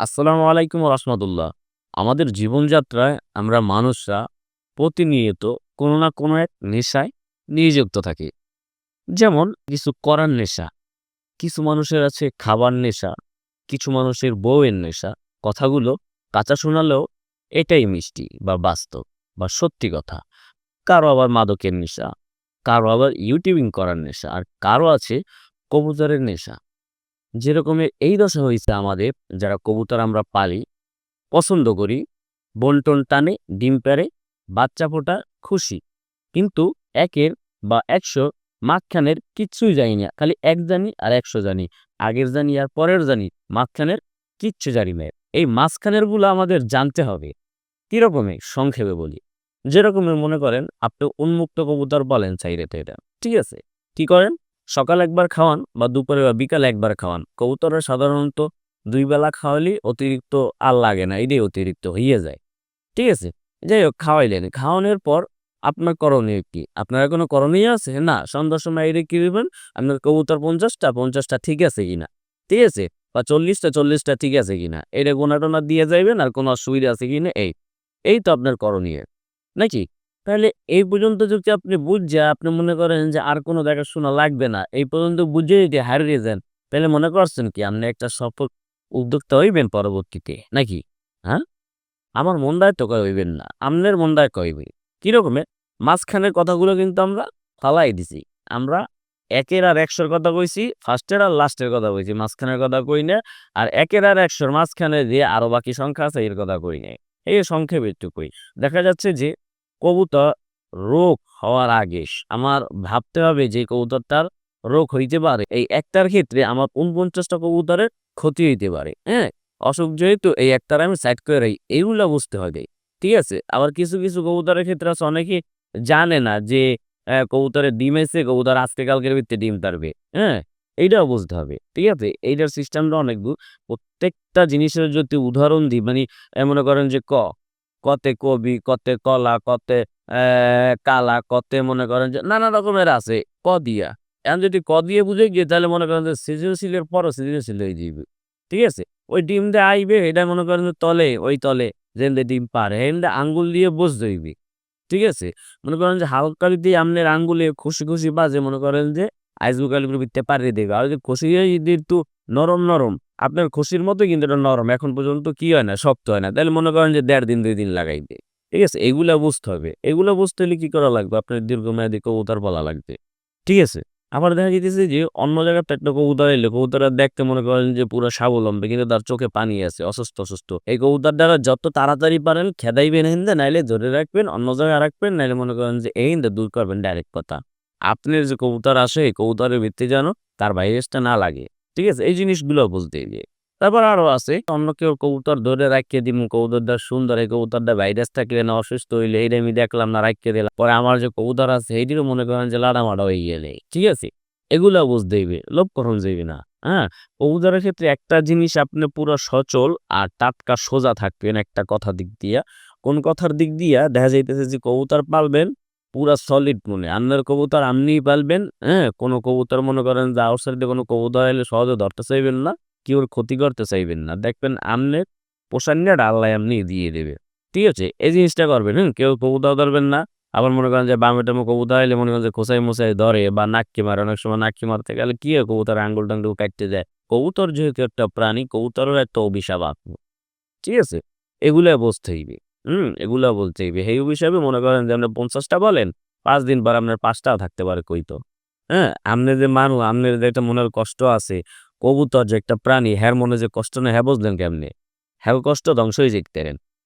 আসসালামু আলাইকুম রহমতুল্লাহ। আমাদের জীবনযাত্রায় আমরা মানুষরা প্রতিনিয়ত কোনো না কোনো এক নেশায় নিযুক্ত থাকি। যেমন কিছু করার নেশা, কিছু মানুষের আছে খাবার নেশা, কিছু মানুষের বউয়ের নেশা, কথাগুলো কাঁচা শোনালেও এটাই মিষ্টি বা বাস্তব বা সত্যি কথা। কারও আবার মাদকের নেশা, কারও আবার ইউটিউবিং করার নেশা, আর কারও আছে কবুতরের নেশা। যেরকমের এই দশা হয়েছে আমাদের, যারা কবুতর আমরা পালি, পছন্দ করি, বন্টন টানে, ডিম প্যারে বাচ্চা ফোটা, খুশি। কিন্তু একের বা একশো মাঝখানের কিচ্ছুই জানি না, খালি এক জানি আর একশো জানি, আগের জানি আর পরের জানি, মাঝখানের কিচ্ছু জানি না। এই মাঝখানেরগুলো আমাদের জানতে হবে, কিরকমে? সংক্ষেপে বলি। যেরকমের মনে করেন, আপনি উন্মুক্ত কবুতর বলেন চাইরেতে এটা, ঠিক আছে? কি করেন? সকাল একবার খাওয়ান বা দুপুরে বা বিকালে একবার খাওয়ান। কবুতরের সাধারণত দুই বেলা খাওয়ালে অতিরিক্ত আর লাগে না, এটাই অতিরিক্ত, হইয়ে যায়। ঠিক আছে? যাই হোক খাওয়াইলেন। খাওয়ানোর পর আপনার করণীয় কি? আপনার কোনো করণীয় আছে? না, সন্ধ্যার সময় এটা কি দেবেন আপনার কবুতর পঞ্চাশটা পঞ্চাশটা ঠিক আছে কিনা? ঠিক আছে? বা চল্লিশটা চল্লিশটা ঠিক আছে কিনা? এটা গোনা টোনা দিয়ে যাইবেন আর কোনো অসুবিধা আছে কিনা? এই এই তো আপনার করণীয়। নাকি? তাহলে এই পর্যন্ত যদি আপনি বুঝে, আপনি মনে করেন যে আর কোনো দেখাশোনা লাগবে না, এই পর্যন্ত বুঝে যদি হারিয়ে যান, তাহলে মনে করছেন কি আপনি একটা সফল উদ্যোক্তা হইবেন পরবর্তীতে, নাকি? হ্যাঁ? আমার মন দায় তো হইবেন না আমনের মন দায় কইবে কিরকমের মাঝখানের কথাগুলো কিন্তু আমরা ফালাই দিছি। আমরা একের আর একশোর কথা কইছি ফার্স্টের আর লাস্টের কথা কইছি, মাঝখানের কথা কই না, আর একের আর একশোর মাঝখানে যে আরও বাকি সংখ্যা আছে এর কথা কই নাই। এই সংক্ষেপে একটু কই। দেখা যাচ্ছে যে কবুতর রোগ হওয়ার আগে আমার ভাবতে হবে যে কবুতরটার রোগ হইতে পারে। এই একটার ক্ষেত্রে আমার উনপঞ্চাশটা কবুতরের ক্ষতি হইতে পারে হ্যাঁ? অসুখ যেহেতু, এই একটার আমি সাইড করে রাখি, এইগুলো বুঝতে হবে, ঠিক আছে? আবার কিছু কিছু কবুতরের ক্ষেত্রে আছে, অনেকে জানে না যে কবুতরের ডিম এসে কবুতর আজকে কালকের ভিত্তি ডিম তারবে হ্যাঁ? এইটাও বুঝতে হবে, ঠিক আছে? এইটার সিস্টেমটা অনেক প্রত্যেকটা জিনিসের যদি উদাহরণ দিই মানে মনে করেন যে ক কতে কবি, কতে কলা, কতে কালা, কতে মনে করেন যে নানা রকমের আছে, ক দিয়া। এখন যদি ক দিয়ে বুঝে গিয়ে তাহলে মনে করেন যে সৃজনশীলের পরও সৃজনশীল হয়ে যাবে ঠিক আছে? ওই ডিম দিয়ে আইবে, এটা মনে করেন যে তলে, ওই তলে যেমনি ডিম পারে এমনি আঙ্গুল দিয়ে বসতে হইবে ঠিক আছে? মনে করেন যে হালকা যদি আপনার আঙ্গুলে খুশি খুশি বাজে, মনে করেন যে আইসবুকালিগুলো ভিত্তে পারিয়ে দেবে, আর যদি খুশি যদি একটু নরম নরম। আপনার খুশির মতো কিন্তু এটা নরম। এখন পর্যন্ত কি হয় না, শক্ত হয় না। তাহলে মনে করেন যে দেড় দিন, দুই দিন লাগাইবে। ঠিক আছে? এগুলা বুঝতে হবে। এগুলো বুঝতে হলে কি করা লাগবে? আপনার দীর্ঘমেয়াদী কবুতর বলা লাগবে। ঠিক আছে? আবার দেখা যেতেছে যে অন্য জায়গার একটা কবুতর এলে। কবুতর দেখতে মনে করেন যে পুরো স্বাবলম্বী, কিন্তু তার চোখে পানি আছে, অসুস্থ অসুস্থ। এই কবুতর দ্বারা যত তাড়াতাড়ি পারেন খেদাইবেন হিন্দে নাইলে ধরে রাখবেন, অন্য জায়গায় রাখবেন, নাইলে মনে করেন যে এই হিন্দে দূর করবেন ডাইরেক্ট কথা আপনার যে কবুতর আসে, এই কবুতরের ভিত্তি যেন তার ভাইরাসটা না লাগে। ঠিক আছে? এই জিনিসগুলো বুঝতে গিয়ে। তারপর আরও আছে অন্য কেউ কবুতর ধরে রাখিয়ে দিব কবুতরটা সুন্দর, এই কবুতরটা ভাইরাস থাকলে না, অসুস্থ হইলে এইটা আমি দেখলাম না, রাখিয়ে দিলাম। পরে আমার যে কবুতর আছে এইটিরও মনে করেন যে লাড়ামাড়া হয়ে গেলে। ঠিক আছে? এগুলা বুঝতে হইবে লোভ করণ যাইবে না হ্যাঁ? কবুতরের ক্ষেত্রে একটা জিনিস আপনি পুরো সচল আর টাটকা সোজা থাকবেন একটা কথা দিক দিয়া। কোন কথার দিক দিয়া দেখা যাইতেছে যে কবুতর পালবেন পুরা সলিড মনে। আপনার কবুতর আপনিই পালবেন হ্যাঁ? কোনো কবুতর মনে করেন যে আউটসাইডে কোনো কবুতর এলে সহজে ধরতে চাইবেন না, কি ওর ক্ষতি করতে চাইবেন না। দেখবেন আমনের পোষান্যাটা আল্লাহ এমনি দিয়ে দেবে। ঠিক আছে? এই জিনিসটা করবেন হ্যাঁ? কেউ কবুতর ধরবেন না। আবার মনে করেন যে বামে টামে কবুতর এলে মনে করেন যে খোসাই মোসাই ধরে বা নাককে মারে। অনেক সময় নাক্কি মারতে গেলে কি হয়? কবুতর আঙ্গুল টাঙ্গুল কাটতে যায়। কবুতর যেহেতু একটা প্রাণী, কবুতরের একটা অভিশাপ আত্ম। ঠিক আছে? এগুলো বুঝতে হইবে। হুম, এগুলা বলতে হইবে সেই হিসাবে মনে করেন যে, আপনার পঞ্চাশটা বলেন, পাঁচ দিন পর আপনার পাঁচটাও থাকতে পারে কই তো হ্যাঁ আপনি যে মানুষ আপনার যে একটা মনের কষ্ট আছে, কবুতর যে একটা প্রাণী হ্যার মনে যে কষ্ট নেই হ্যাঁ বুঝলেন কেমনে? হ্যাঁ কষ্ট ধ্বংস হয়ে যেতে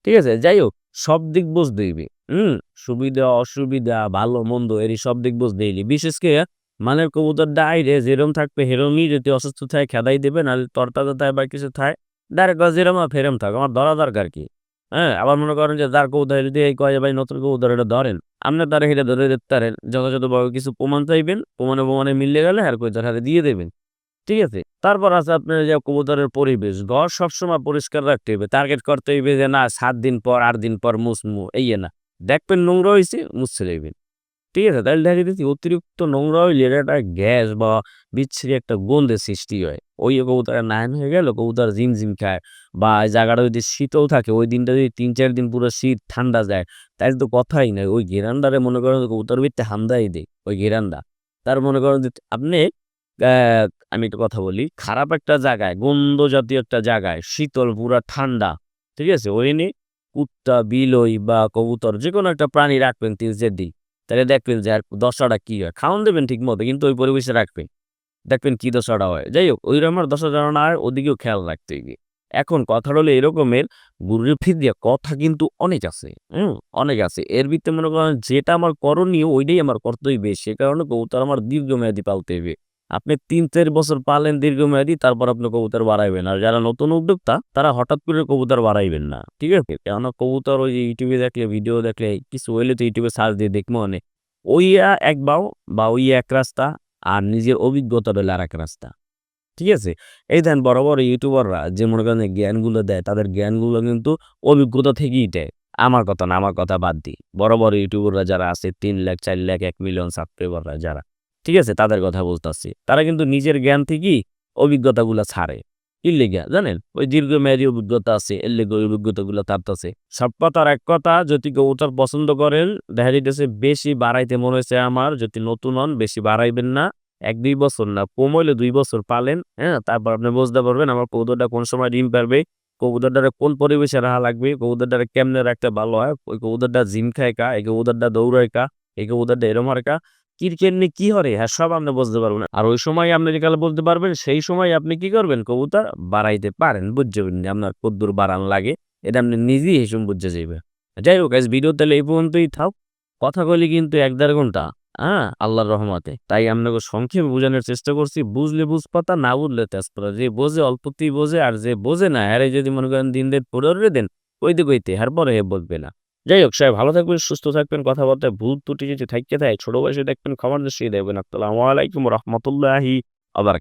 ঠিক আছে? যাই হোক, সব দিক বুঝতে হইবে হুম, সুবিধা, অসুবিধা, ভালো, মন্দ, এরই সব দিক বুঝতে হইলি বিশেষ করে মানে কবুতর ডাইরে যেরম থাকবে, হেরমই যদি অসুস্থ থাকে খেদাই দেবে, নাহলে তরতাজা থাকে বা কিছু থাকে ডাইরেক্ট যেরম ফেরম থাক। আমার ধরা দরকার কি? হ্যাঁ আবার মনে করেন যে তার কৌধারে যদি এই কয়ে ভাই, নতুন কবুতর এটা ধরেন। আপনার তারা সেটা ধরে পারেন। যথাযথভাবে কিছু প্রমাণ চাইবেন, প্রমাণে প্রমাণে মিললে গেলে আর কই হাতে দিয়ে দেবেন। ঠিক আছে? তারপর আছে আপনার যে কবুতরের পরিবেশ। ঘর সবসময় পরিষ্কার রাখতে হবে। টার্গেট করতে হইবে যে, না, সাত দিন পর, আট দিন পর মুসমু এই না। দেখবেন নোংরা হয়েছে মুছছে দেবেন। ঠিক আছে? তাহলে দেখা যাইতেছে অতিরিক্ত নোংরা হইলে একটা গ্যাস বা বিচ্ছিরি একটা গন্ধের সৃষ্টি হয়। ওই কবুতরের নাইন হয়ে গেল, কবুতর ঝিমঝিম খায় বা জায়গাটা যদি শীতল থাকে ওই দিনটা যদি ৩-৪ দিন পুরো শীত ঠান্ডা যায়, তাইলে তো কথাই নাই। ওই ঘেরানটারে মনে করেন কবুতরের ভিতরে হামদাই দেয় ওই ঘেরানটা। তার মনে করেন যে আপনি আমি একটা কথা বলি, খারাপ একটা জায়গায়, গন্ধ জাতীয় একটা জায়গায়, শীতল পুরা ঠান্ডা, ঠিক আছে? ওইখানে কুত্তা, বিলই বা কবুতর যেকোনো একটা প্রাণী রাখবেন ৩-৪ দিন। তাইলে দেখবেন যে আর দশাটা কী হয়। খাওয়ান দেবেন ঠিক মতো কিন্তু ওই পরিবেশে রাখবেন। দেখবেন কী দশাটা হয়। যাই হোক ওই রকমের দশা যেন আর ওদিকেও খেয়াল রাখতে গিয়ে এখন কথা হলো এরকমের গুরুফি দিয়া কথা কিন্তু অনেক আছে, হুম? অনেক আছে। এর ভিত্তিতে মনে করেন যেটা আমার করণীয় ওইটাই আমার কর্তব্য। সে কারণে কবুতর আমার দীর্ঘমেয়াদী পালতে হইবে। আপনি ৩-৪ বছর পালেন দীর্ঘমেয়াদী তারপর আপনি কবুতর বাড়াইবেন। আর যারা নতুন উদ্যোক্তা তারা হঠাৎ করে কবুতর বাড়াইবেন না। ঠিক আছে? কেন কবুতর ওই ইউটিউবে দেখলে, ভিডিও দেখলে কিছু হইলে তো ইউটিউবে সার্চ দিয়ে দেখব অনে। ওইয়া এক বাও বা ওই এক রাস্তা আর নিজের অভিজ্ঞতার হইল আরেক রাস্তা। ঠিক আছে? এই দেখেন বড়, বড় ইউটিউবাররা যে মনে করেন জ্ঞানগুলো দেয় তাদের জ্ঞানগুলো কিন্তু অভিজ্ঞতা থেকেই দেয়। আমার কথা না, আমার কথা বাদ দিই। বড়, বড় ইউটিউবাররা যারা আছে তিন লাখ, চার লাখ, এক মিলিয়ন সাবস্ক্রাইবাররা যারা, ঠিক আছে? তাদের কথা বলতাছি। তারা কিন্তু নিজের জ্ঞান থেকেই অভিজ্ঞতাগুলা ছাড়ে। কি লিগা জানেন? ওই দীর্ঘমেয়াদী অভিজ্ঞতা আছে, এর লিগে ওই অভিজ্ঞতাগুলা ছাড়তাছে। সব কথার এক কথা যদি কবুতর পছন্দ করেন দেখা যাইতেছে বেশি বাড়াইতে মনে হইছে আমার যদি নতুন হন বেশি বাড়াইবেন না। ১-২ বছর না, কম হইলে ২ বছর পালেন, হ্যাঁ? তারপর আপনি বুঝতে পারবেন আমার কবুতরটা কোন সময় ডিম পারবে, কবুতরটারে কোন পরিবেশে রাখা লাগবে, কবুতরটারে কেমনে রাখতে ভালো হয়, ওই কবুতরটা জিম খায় কা, এই কবুতরটা দৌড়ায় কা, এই কবুতরটা এরম হয় কা, কি কেমনে কি হরে হ্যাঁ সব আপনি বুঝতে পারবেন। আর ওই সময় আপনি যেকালে বলতে পারবেন সেই সময় আপনি কি করবেন কবুতর বাড়াইতে পারেন। বুঝছেন আপনার কদ্দুর বাড়ান লাগে এটা আপনি নিজেই হিসেব বুঝে যাইবেন। যাই হোক গাইস ভিডিও তাহলে এই পর্যন্তই থাক। কথা কইলি কিন্তু এক দেড় ঘণ্টা, হ্যাঁ? আল্লাহর রহমতে। তাই আপনাকে সংক্ষেপে বুঝানোর চেষ্টা করছি। বুঝলে বুঝপাতা, না বুঝলে তেজপাতা। যে বোঝে অল্পতেই বোঝে আর যে বোঝে না হ্যারে যদি মনে করেন দিন রাত পড়ে দেন কইতে, কইতে এর পরে হে বুঝবে না। যাই হোক সবাই ভালো থাকবেন, সুস্থ থাকবেন, কথাবার্তায় ভুল ত্রুটি যদি থাকতে থাকে ছোট বয়সে দেখবেন খবর দৃষ্টিতে দেখবেন। আসসালামু আলাইকুম রহমতুল্লাহি আবার।